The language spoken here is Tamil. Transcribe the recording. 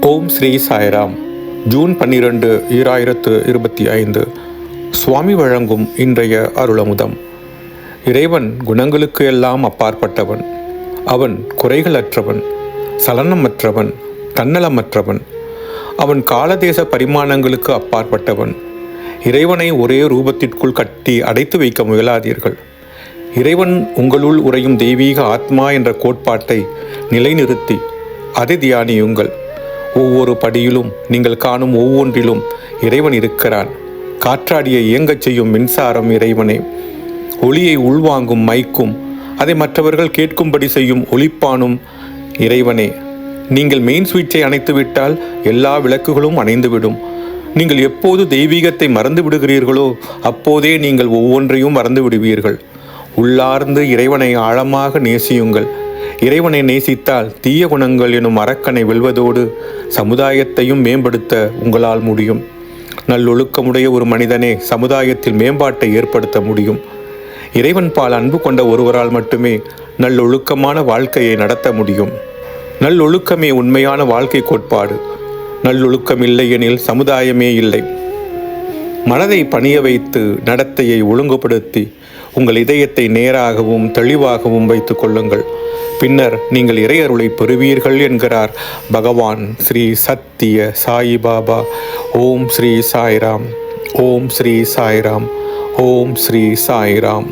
ஓம் ஸ்ரீ சாய்ராம். ஜூன் பன்னிரண்டு ஈராயிரத்து இருபத்தி ஐந்து. சுவாமி வழங்கும் இன்றைய அருளமுதம். இறைவன் குணங்களுக்கு எல்லாம் அப்பாற்பட்டவன். அவன் குறைகளற்றவன் சலனமற்றவன் தன்னலமற்றவன். அவன் காலதேச பரிமாணங்களுக்கு அப்பாற்பட்டவன். இறைவனை ஒரே ரூபத்திற்குள் கட்டி அடைத்து வைக்க முயலாதீர்கள். இறைவன் உங்களுள் உறையும் தெய்வீக ஆத்மா என்ற கோட்பாட்டை நிலைநிறுத்தி அதை தியானியுங்கள். ஒவ்வொரு படியிலும் நீங்கள் காணும் ஒவ்வொன்றிலும் இறைவன் இருக்கிறான். காற்றாடியை இயங்கச் செய்யும் மின்சாரம் இறைவனே. ஒளியை உள்வாங்கும் மைக்கும் அதை மற்றவர்கள் கேட்கும்படி செய்யும் ஒளிப்பானும் இறைவனே. நீங்கள் மெயின் சுவிட்சை அணைத்துவிட்டால் எல்லா விளக்குகளும் அணைந்துவிடும். நீங்கள் எப்போது தெய்வீகத்தை மறந்து விடுகிறீர்களோ அப்போதே நீங்கள் ஒவ்வொன்றையும் மறந்து விடுவீர்கள் உள்ளார்ந்து இறைவனை ஆழமாக நேசியுங்கள். இறைவனை நேசித்தால் தீய குணங்கள் எனும் அரக்கனை வெல்வதோடு சமுதாயத்தையும் மேம்படுத்த உங்களால் முடியும். நல்லொழுக்கமுடைய ஒரு மனிதனே சமுதாயத்தில் மேம்பாட்டை ஏற்படுத்த முடியும். இறைவன் பால் அன்பு கொண்ட ஒருவரால் மட்டுமே நல்லொழுக்கமான வாழ்க்கையை நடத்த முடியும். நல்லொழுக்கமே உண்மையான வாழ்க்கை கோட்பாடு. நல்லொழுக்கம் இல்லையெனில் சமுதாயமே இல்லை. மனதை பணிய வைத்து நடத்தையை ஒழுங்குபடுத்தி உங்கள் இதயத்தை நேராகவும் தெளிவாகவும் வைத்துக் கொள்ளுங்கள். பின்னர் நீங்கள் இறையருளை பெறுவீர்கள் என்கிறார் பகவான் ஸ்ரீ சத்திய சாயி பாபா. ஓம் ஸ்ரீ சாய்ராம். ஓம் ஸ்ரீ சாய்ராம். ஓம் ஸ்ரீ சாய்ராம்.